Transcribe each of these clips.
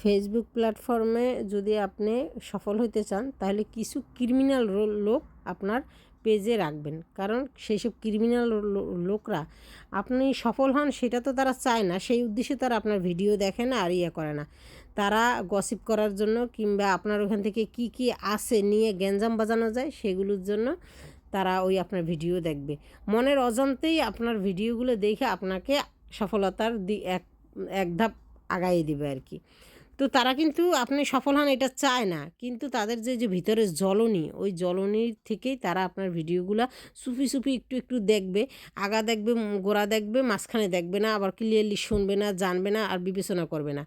Facebook প্ল্যাটফর্মে যদি আপনি সফল হতে চান, তাহলে কিছু ক্রিমিনাল লোক আপনার পেজে রাখবেন। কারণ সেই সব ক্রিমিনাল লোকরা আপনি সফল হন, সেটা তো তারা চায় না। সেই উদ্দেশ্যে তারা আপনার ভিডিও দেখে না আর ইয়ে করে না। তারা গসিপ করার জন্য কিংবা আপনার ওখান থেকে কি কি আসে নিয়ে গ্যাঞ্জাম বাজানো যায়, সেগুলোর জন্য তারা ওই আপনার ভিডিও দেখবে। মনের অজান্তেই আপনার ভিডিওগুলো দেখে আপনাকে সফলতার দি, এক এক ধাপ আগাইয়ে দেবে আর কি। তো তারা কিন্তু আপনি সফল হন এটা চায় না। কিন্তু তাদের যে যে ভিতরে জ্বলনি, ওই জ্বলনির থেকেই তারা আপনার ভিডিওগুলো সুফি সুফি একটু একটু দেখবে। আগা দেখবে, গোড়া দেখবে, মাঝখানে দেখবে না, আবার ক্লিয়ারলি শুনবে না, জানবে না, আর বিবেচনা করবে না।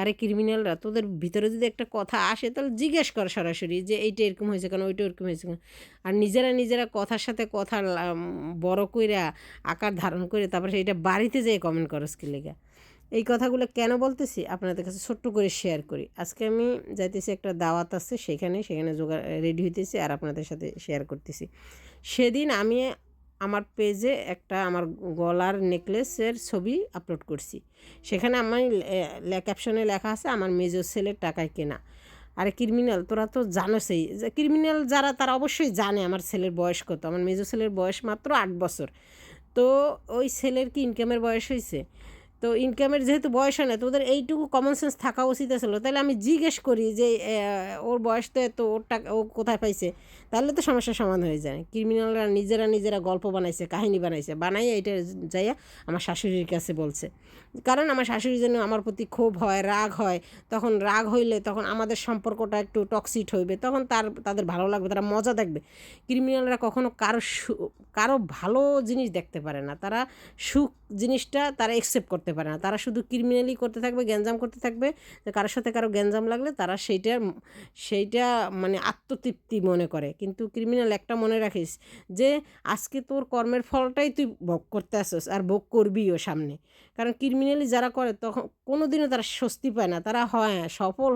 আরে ক্রিমিনালরা তোদের ভিতরে যদি একটা কথা আসে, তাহলে জিজ্ঞেস কর সরাসরি যে, এইটা এরকম হয়েছে কেন? ওইটা এরকম হয়েছে কেন? আর নিজেরা নিজেরা কথার সাথে কথা বড় কইরা আকার ধারণ করে তারপরে সেইটা বাড়িতে যেয়ে কমেন্ট করো স্কিলেগা এই কথাগুলো কেন বলতেছি? আপনাদের কাছে ছোট্ট করে শেয়ার করি। আজকে আমি যাইতেছি একটা দাওয়াত আছে, সেখানে সেখানে জোগাড় রেডি হইতেছি আর আপনাদের সাথে শেয়ার করতেছি। সেদিন আমি আমার পেজে একটা আমার গলার নেকলেসের ছবি আপলোড করছি। সেখানে আমি ক্যাপশনে লেখা আছে, আমার মেজর সেলের টাকায় কেনা। আরে ক্রিমিনাল তোরা তো জানোসই যে ক্রিমিনাল যারা, তারা অবশ্যই জানে আমার ছেলের বয়স কত। আমার মেজর ছেলের বয়স মাত্র আট বছর। তো ওই ছেলের কি ইনকামের বয়স হয়েছে তো ইনকামের যেহেতু বয়স হয় না, তো ওদের এইটুকু কমন সেন্স থাকা উচিত ছিল তাহলে আমি জিজ্ঞেস করি যে ওর বয়স তো এত, ওর টাকা, ও কোথায় পাইছে? তাহলে তো সমস্যার সমাধান হয়ে যায়। ক্রিমিনালরা নিজেরা নিজেরা গল্প বানাইছে, কাহিনী বানাইছে। বানাইয়া এটা যাইয়া আমার শাশুড়ির কাছে বলছে। কারণ আমার শাশুড়ি যেন আমার প্রতি ক্ষোভ হয়, রাগ হয়, তখন রাগ হইলে তখন আমাদের সম্পর্কটা একটু টক্সিট হইবে, তখন তার, তাদের ভালো লাগবে, তারা মজা দেখবে। ক্রিমিনালরা কখনো কারও কারও ভালো জিনিস দেখতে পারে না। তারা সুখ জিনিসটা তারা অ্যাকসেপ্ট করতে পারে না। তারা শুধু ক্রিমিনালি করতে থাকবে, গ্যাঞ্জাম করতে থাকবে, কারোর সাথে কারও গ্যাঞ্জাম লাগলে তারা সেইটা সেইটা মানে আত্মতৃপ্তি মনে করে। কিন্তু ক্রিমিনাল একটা মনে রাখিস যে, আজকে তোর কর্মের ফলটাই তুই ভোগ করতে আসস আর ভোগ করবিও সামনে। কারণ ক্রিমিনালি যারা করে তখন কোনো দিনও তারা স্বস্তি পায় না। তারা হয়, সফল,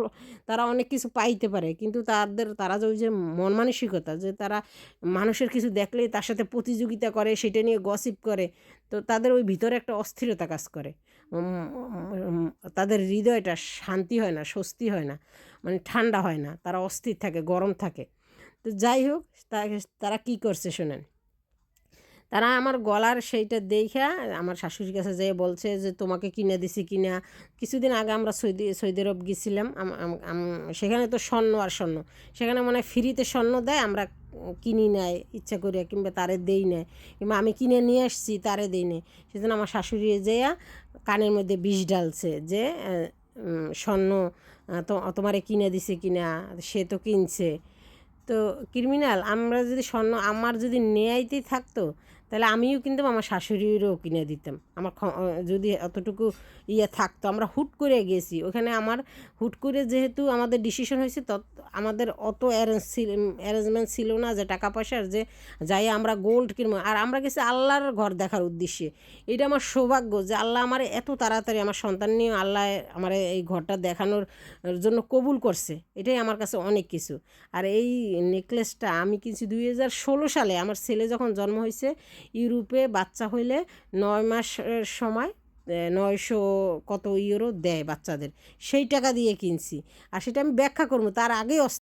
তারা অনেক কিছু পাইতে পারে। কিন্তু তাদের, তারা যে ওই যে মন মানসিকতা যে তারা মানুষের কিছু দেখলেই তার সাথে প্রতিযোগিতা করে, সেটা নিয়ে গসিপ করে, তো তাদের ওই ভিতরে একটা অস্থিরতা কাজ করে। তাদের হৃদয়টা শান্তি হয় না, স্বস্তি হয় না মানে ঠান্ডা হয় না, তারা অস্থির থাকে, গরম থাকে। তো যাই হোক তারা কী করছে শোনেন? তারা আমার গলার সেইটা দেখা আমার শাশুড়ির কাছে যেয়ে বলছে যে, তোমাকে কিনে দিছি কিনা। কিছুদিন আগে আমরা সৌদি সৌদি আরব গেছিলাম সেখানে তো স্বর্ণ আর স্বর্ণ। সেখানে মনে ফ্রিতে স্বর্ণ দেয়, আমরা কিনি নেয় ইচ্ছা করে কিংবা তারে দেই নেয় কিংবা আমি কিনে নিয়ে আসছি, তারে দেই নেয় সেজন্য আমার শাশুড়ি যেয়া কানের মধ্যে বিষ ডালছে যে স্বর্ণ তোমারে কিনে দিছে কিনা? সে তো কিনছে। তো, ক্রিমিনাল, আমরা যদি স্বর্ণ আমার যদি নেয়াইতেই থাকতো তাহলে আমিও কিন্তু আমার শাশুড়িরও কিনে দিতাম। আমার যদি অতটুকু ইয়ে থাকতো, আমরা হুট করে গেছি। ওখানে আমার হুট করে যেহেতু আমাদের ডিসিশন হয়েছে তত আমাদের অত অ্যারেঞ্জ অ্যারেঞ্জমেন্ট ছিল না যে টাকা পয়সার, যে যাই আমরা গোল্ড কিনবো। আর আমরা গেছি আল্লাহর ঘর দেখার উদ্দেশ্যে। এটা আমার সৌভাগ্য যে আল্লাহ আমার এত তাড়াতাড়ি আমার সন্তান নিয়ে আল্লাহ আমার এই ঘরটা দেখানোর জন্য কবুল করছে। এটাই আমার কাছে অনেক কিছু। আর এই নেকলেসটা আমি কিনছি দুই হাজার ষোলো সালে। আমার ছেলে যখন জন্ম হয়েছে ইউরোপে বাচ্চা হইলে নয় মাসের সময় নয়শো কত ইউরো দেয় বাচ্চাদের। সেই টাকা দিয়ে কিনছি। আর সেটা আমি ব্যাখ্যা করব, তার আগেই